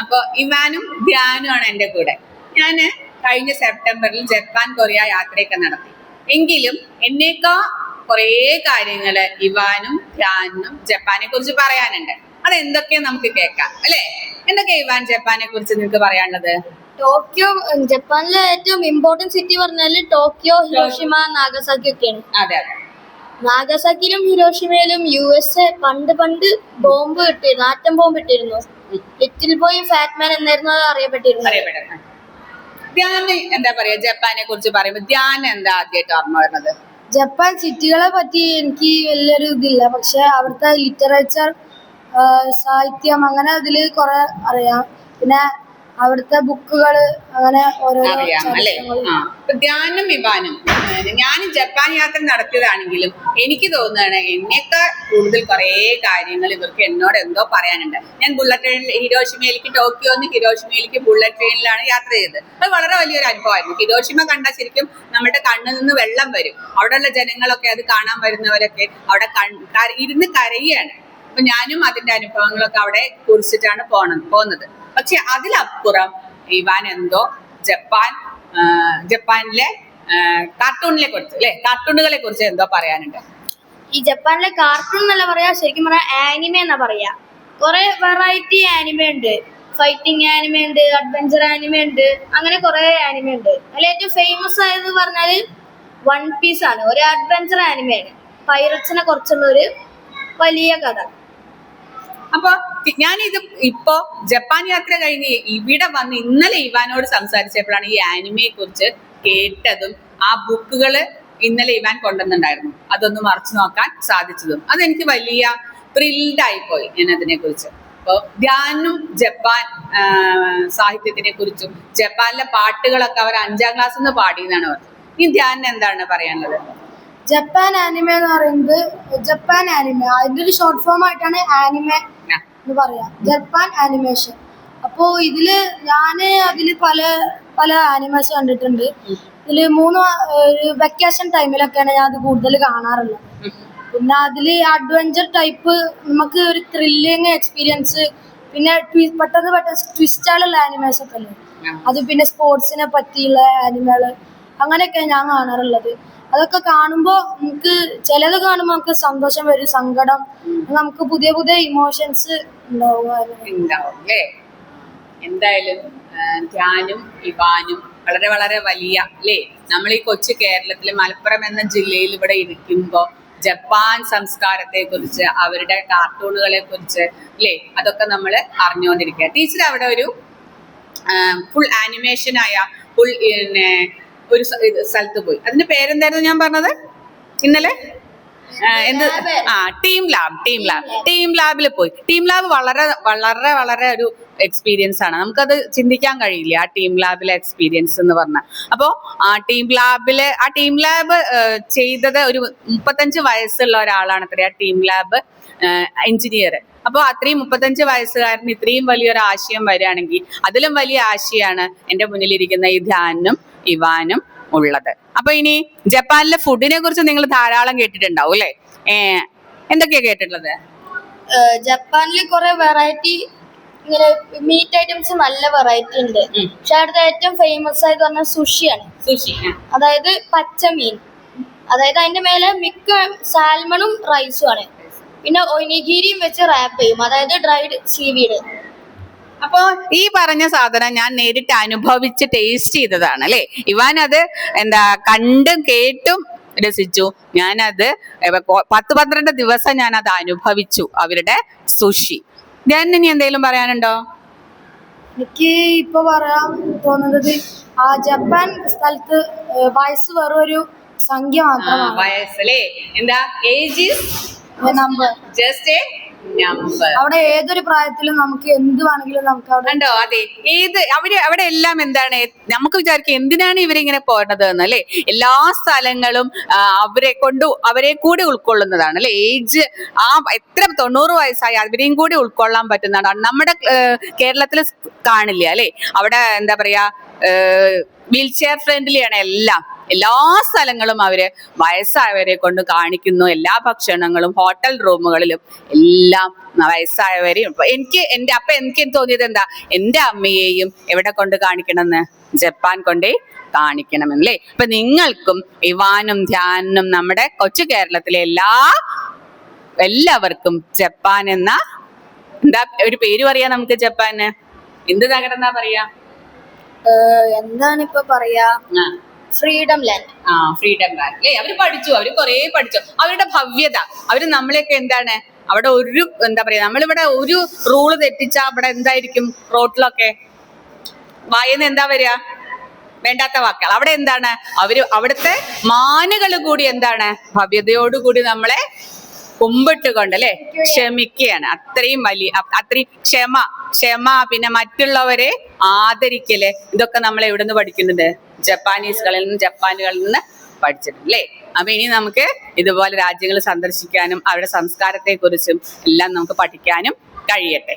അപ്പൊ ഇവാനും ധ്യാനുമാണ് എന്റെ കൂടെ. ഞാൻ കഴിഞ്ഞ സെപ്റ്റംബറിൽ ജപ്പാൻ കൊറിയ യാത്രയൊക്കെ നടത്തി. എങ്കിലും എന്നേക്കാ കുറേ കാര്യങ്ങൾ ഇവാനും ധ്യാനും ജപ്പാനെ കുറിച്ച് പറയാനുണ്ട്. അത് എന്തൊക്കെയാ നമുക്ക് കേൾക്കാം അല്ലെ? എന്തൊക്കെ ഇവാൻ ജപ്പാനെ കുറിച്ച് നിങ്ങൾക്ക് പറയാനുള്ളത്? ടോക്കിയോ ജപ്പാനിലെ ഏറ്റവും ഇമ്പോർട്ടന്റ് സിറ്റി പറഞ്ഞാൽ ടോക്കിയോ ഹിരോഷിമ നാഗസാക്കി ഒക്കെയാണ് അതെ അതെ. നാഗസാക്കിയിലും ഹിരോഷിമയിലും യു എസ് എ പണ്ട് പണ്ട് ബോംബ് ഇട്ടിരുന്നു ആറ്റം ബോംബ് ഇട്ടിരുന്നു. ലിറ്റിൽ ബോയ് ഫാറ്റ്മാൻ എന്നായിരുന്നു അത് അറിയപ്പെട്ടിരുന്നത്. അറിയപ്പെടുന്നത്. ധ്യാൻ എന്താ പറയാ? ജപ്പാനെ കുറിച്ച് പറയുമ്പോ ധ്യാൻ എന്താ ആദ്യമായിട്ട് ഓർമ്മ വരുന്നത്? ജപ്പാൻ സിറ്റികളെ പറ്റി എനിക്ക് വലിയൊരു ഇതില്ല. പക്ഷെ അവിടുത്തെ ലിറ്ററേച്ചർ സാഹിത്യം അങ്ങനെ അതിൽ കുറെ അറിയാം. പിന്നെ അവിടുത്തെ ബുക്കുകൾ അങ്ങനെ ധ്യാനം അറിയാം അല്ലെ. ആ. ഇപ്പൊ ഞാൻ ജപ്പാൻ യാത്ര നടത്തിയതാണെങ്കിലും എനിക്ക് തോന്നുകയാണ് എന്നെക്കാൾ കൂടുതൽ കുറേ കാര്യങ്ങൾ ഇവർക്ക് എന്നോട് എന്തോ പറയാനുണ്ട്. ഞാൻ ബുള്ളറ്റ് ട്രെയിനിൽ ഹിരോഷിമയിലേക്ക് ടോക്കിയോന്ന് ഹിരോഷിമയിലേക്ക് ബുള്ളറ്റ് ട്രെയിനിലാണ് യാത്ര ചെയ്തത്. അത് വളരെ വലിയൊരു അനുഭവമായിരുന്നു. ഹിരോഷിമ കണ്ടാൽ ശരിക്കും നമ്മുടെ കണ്ണിൽ നിന്ന് വെള്ളം വരും. അവിടെയുള്ള ജനങ്ങളൊക്കെ അത് കാണാൻ വരുന്നവരൊക്കെ അവിടെ ഇരുന്ന് കരയാണ്. അപ്പൊ ഞാനും അതിന്റെ അനുഭവങ്ങളൊക്കെ അവിടെ കുറിച്ചിട്ടാണ് പോണത് പോകുന്നത് പക്ഷെ അതിലപ്പുറം ഇവാൻ എന്തോ ജപ്പാൻ ജപ്പാനിലെ കാർട്ടൂണിനെ കുറിച്ച് അല്ലെ? കാർട്ടൂണുകളെ കുറിച്ച് എന്തോ പറയാനുണ്ട്. ഈ ജപ്പാനിലെ കാർട്ടൂൺ എന്നല്ല പറയാ ശരിക്കും പറയാ ആനിമേ എന്നാ പറയാ. കുറെ വെറൈറ്റി ആനിമ ഉണ്ട്. ഫൈറ്റിംഗ് ആനിമ ഉണ്ട് അഡ്വഞ്ചർ ആനിമ ഉണ്ട് അങ്ങനെ കുറെ ആനിമ ഉണ്ട്. അതിൽ ഏറ്റവും ഫേമസ് ആയത് പറഞ്ഞാൽ വൺ പീസ് ആണ്. ഒരു അഡ്വഞ്ചർ ആനിമയാണ് പൈററ്റ്സിനെ കുറിച്ചുള്ള ഒരു വലിയ കഥ. അപ്പൊ ഞാനിത് ഇപ്പോ ജപ്പാൻ യാത്ര കഴിഞ്ഞ് ഇവിടെ വന്ന് ഇന്നലെ ഇവാനോട് സംസാരിച്ചപ്പോഴാണ് ഈ ആനിമയെ കുറിച്ച് കേട്ടതും ആ ബുക്കുകൾ ഇന്നലെ ഇവാൻ കൊണ്ടുവന്നിട്ടുണ്ടായിരുന്നു. അതൊന്ന് മറച്ചു നോക്കാൻ സാധിച്ചതും. അതെനിക്ക് വലിയ ത്രില്ഡ് ആയിപ്പോയി ഞാൻ അതിനെ കുറിച്ച് അപ്പോൾ ധ്യാനും ജപ്പാൻ സാഹിത്യത്തിനെ കുറിച്ചും ജപ്പാനിലെ പാട്ടുകളൊക്കെ അവർ അഞ്ചാം ക്ലാസ്സിൽ നിന്ന് പാടിയെന്നാണ് പറഞ്ഞത്. ഈ ധ്യാനിന് എന്താണ് പറയാനുള്ളത്? ജപ്പാൻ ആനിമ എന്ന് പറയുന്നത് ജപ്പാൻ ആനിമ. അതിന്റെ ഒരു ഷോർട്ട് ഫോം ആയിട്ടാണ് ആനിമ എന്ന് പറയാം. ജപ്പാൻ ആനിമേഷൻ അപ്പോ ഇതിൽ ഞാൻ അതിൽ പല പല ആനിമേഷൻ കണ്ടിട്ടുണ്ട്. ഇതിൽ മൂന്ന് വെക്കേഷൻ ടൈമിലൊക്കെയാണ് ഞാൻ അത് കൂടുതൽ കാണാറുള്ളത്. പിന്നെ അതിൽ അഡ്വഞ്ചർ ടൈപ്പ് നമുക്ക് ഒരു ത്രില്ലിങ് എക്സ്പീരിയൻസ് പിന്നെ പെട്ടെന്ന് പെട്ടെന്ന് ട്വിസ്റ്റുകളുള്ള ആനിമേഷൻ ഒക്കെ അല്ലേ? അത് പിന്നെ സ്പോർട്സിനെ പറ്റിയുള്ള ആനിമകൾ അങ്ങനെയൊക്കെ ഞാൻ കാണാറുള്ളത്. അതൊക്കെ കാണുമ്പോൾ നമുക്ക് ചിലത് കാണുമ്പോൾ നമുക്ക് സന്തോഷം വരും സങ്കടം. നമുക്ക് പുതിയ പുതിയ ഇമോഷൻസ് എന്തായാലും ധ്യാനും ഇവാനും വളരെ വളരെ വലിയ അല്ലേ? നമ്മൾ ഈ കൊച്ചു കേരളത്തിലെ മലപ്പുറം എന്ന ജില്ലയിൽ ഇവിടെ ഇരിക്കുമ്പോ ജപ്പാൻ സംസ്കാരത്തെ കുറിച്ച് അവരുടെ കാർട്ടൂണുകളെ കുറിച്ച് അല്ലേ? അതൊക്കെ നമ്മൾ അറിഞ്ഞുകൊണ്ടിരിക്കുക. ടീച്ചർ അവിടെ ഒരു ഫുൾ ആനിമേഷനായ ഫുൾ പിന്നെ ഒരു സ്ഥലത്ത് പോയി. അതിന്റെ പേരെന്തായിരുന്നു ഞാൻ പറഞ്ഞത്? ഇന്നലെ? എന്ത്? ആ team lab team lab. Team ലാബിൽ പോയി. ടീം ലാബ് വളരെ വളരെ വളരെ ഒരു എക്സ്പീരിയൻസ് ആണ്. നമുക്കത് ചിന്തിക്കാൻ കഴിയില്ല ആ ടീം ലാബിലെ എക്സ്പീരിയൻസ് എന്ന് പറഞ്ഞാൽ. അപ്പോൾ ആ ടീം ലാബിലെ ആ ടീം ലാബ് ചെയ്തത് ഒരു മുപ്പത്തഞ്ച് വയസ്സുള്ള ഒരാളാണ് അത്ര ആ ടീം ലാബ് എഞ്ചിനീയർ അപ്പോൾ അത്രയും മുപ്പത്തഞ്ച് വയസ്സുകാരന് ഇത്രയും വലിയൊരു ആശയം വരികയാണെങ്കിൽ അതിലും വലിയ ആശയമാണ് എന്റെ മുന്നിലിരിക്കുന്ന ഈ ധ്യാനും. ഇവാനും ഉള്ളത്. അപ്പൊ ഇനി ജപ്പാനിലെ ഫുഡിനെ കുറിച്ച് നിങ്ങൾ ധാരാളം കേട്ടിട്ടുണ്ടാവും അല്ലേ? എന്തൊക്കെയാ കേട്ടിട്ടുള്ളത്? ജപ്പാനിൽ കുറെ വെറൈറ്റി ഇങ്ങനെ മീറ്റ് ഐറ്റംസ് നല്ല വെറൈറ്റി ഉണ്ട്. പക്ഷെ അവിടുത്തെ ഏറ്റവും ഫേമസ് ആയിട്ട് പറഞ്ഞാൽ സുഷിയാണ്. സുഷി അതായത് പച്ചമീൻ അതായത് അതിന്റെ മേലെ മിക്ക സാൽമണും റൈസും ആണ്. പിന്നെ ഒനിഗിരിയും വെച്ച് റാപ്പ് ചെയ്യും. അതായത് ഡ്രൈഡ് സീവീഡ് അപ്പോ ഈ പറഞ്ഞ സാധനം ഞാൻ നേരിട്ട് അനുഭവിച്ച് ടേസ്റ്റ് ചെയ്തതാണ് അല്ലെ? ഇവാൻ അത് എന്താ കണ്ടും കേട്ടും രസിച്ചു. ഞാനത് പത്ത് പന്ത്രണ്ട് ദിവസം ഞാൻ അത് അനുഭവിച്ചു അവരുടെ സുഷി ഞാൻ ഇനി എന്തെങ്കിലും പറയാനുണ്ടോ? എനിക്ക് ഇപ്പൊ പറയാൻ തോന്നുന്നത് ആ ജപ്പാൻ സ്ഥലത്ത് വയസ്സ് വെറും ഒരു സംഖ്യ മാത്രമാണ്. മാത്രമാണ് വയസ്സല്ലേ എന്താ ഏജ് നമ്പർ ജസ്റ്റ് നമ്പർ അവിടെ ഏതൊരു പ്രായത്തിലും നമുക്ക് എന്ത് വേണമെങ്കിലും നമുക്ക് അവിടെ കണ്ടോ? അതെ. ഏത് അവർ അവിടെ എല്ലാം എന്താണ്? നമുക്ക് വിചാരിക്കും എന്തിനാണ് ഇവരിങ്ങനെ പോരണത് എന്ന് അല്ലെ? എല്ലാ സ്ഥലങ്ങളും അവരെ കൊണ്ട് അവരെ കൂടി ഉൾക്കൊള്ളുന്നതാണ് അല്ലെ? ഏജ് ആ എത്ര തൊണ്ണൂറ് വയസ്സായി അവരെയും കൂടി ഉൾക്കൊള്ളാൻ പറ്റുന്നതാണ്. നമ്മുടെ കേരളത്തിൽ കാണില്ല അല്ലെ? അവിടെ എന്താ പറയാ വീൽ ചെയർ ഫ്രണ്ട്ലിയാണ് എല്ലാം. എല്ലാ സ്ഥലങ്ങളും അവർ വയസ്സായവരെ കൊണ്ട് കാണിക്കുന്നു. എല്ലാ ഭക്ഷണങ്ങളും ഹോട്ടൽ റൂമുകളിലും എല്ലാം വയസ്സായവരെയും എനിക്ക് എന്റെ അപ്പ എനിക്ക് തോന്നിയത് എന്താ? എന്റെ അമ്മയെയും എവിടെ കൊണ്ട് കാണിക്കണമെന്ന്? ജപ്പാൻ കൊണ്ടേ കാണിക്കണമെന്നല്ലേ? അപ്പൊ നിങ്ങൾക്കും ഇവാനും ധ്യാനും നമ്മുടെ കൊച്ചു കേരളത്തിലെ എല്ലാ എല്ലാവർക്കും ജപ്പാൻ എന്ന എന്താ ഒരു പേര് പറയാ നമുക്ക് ജപ്പാന്? എന്ത് നഗരം എന്നാ പറയാ? എന്താണ് ഇപ്പൊ പറയാ? Freedom land. ആ ഫ്രീഡം ലാൻഡ് അല്ലേ അവർ പഠിച്ചു അവർ കുറേ പഠിച്ചു. അവരുടെ ഭവ്യത. അവർ നമ്മളെയൊക്കെ എന്താണ്? അവിടെ ഒരു എന്താ പറയാ നമ്മളിവിടെ ഒരു റൂൾ തെറ്റിച്ചാ അവിടെ എന്തായിരിക്കും? റോട്ടിലൊക്കെ വായന്ന് എന്താ വരിക? വേണ്ടാത്ത വാക്കുകൾ. അവിടെ എന്താണ്? അവർ അവിടുത്തെ മാനുകൾ കൂടി എന്താണ്? ഭവ്യതയോടുകൂടി നമ്മളെ കുമ്പിട്ടുകൊണ്ട് അല്ലെ ക്ഷമിക്കുകയാണ് അത്രയും വലിയ അത്രയും ക്ഷമ ക്ഷമ. പിന്നെ മറ്റുള്ളവരെ ആദരിക്കൽ. ഇതൊക്കെ നമ്മൾ എവിടെ നിന്ന് പഠിക്കുന്നത് ജപ്പാനീസുകളിൽ നിന്ന് ജപ്പാനുകളിൽ നിന്ന് പഠിച്ചിട്ടുണ്ട് അല്ലേ? അപ്പൊ ഇനി നമുക്ക് ഇതുപോലെ രാജ്യങ്ങൾ സന്ദർശിക്കാനും അവരുടെ സംസ്കാരത്തെ കുറിച്ചും എല്ലാം നമുക്ക് പഠിക്കാനും കഴിയട്ടെ.